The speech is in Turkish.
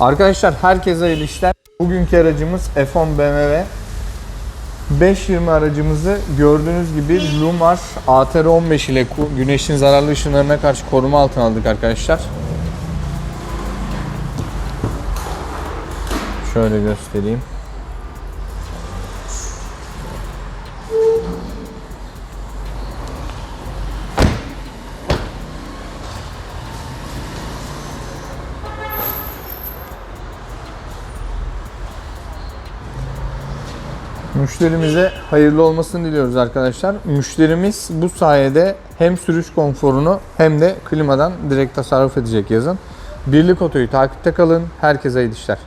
Arkadaşlar herkese hayırlı işler. Bugünkü aracımız F10 BMW. 520 aracımızı gördüğünüz gibi Lumar ATR15 ile güneşin zararlı ışınlarına karşı koruma altına aldık arkadaşlar. Şöyle göstereyim. Müşterimize hayırlı olmasını diliyoruz arkadaşlar. Müşterimiz bu sayede hem sürüş konforunu hem de klimadan direkt tasarruf edecek yazın. Birlik Oto'yu takipte kalın. Herkese hayırlı işler.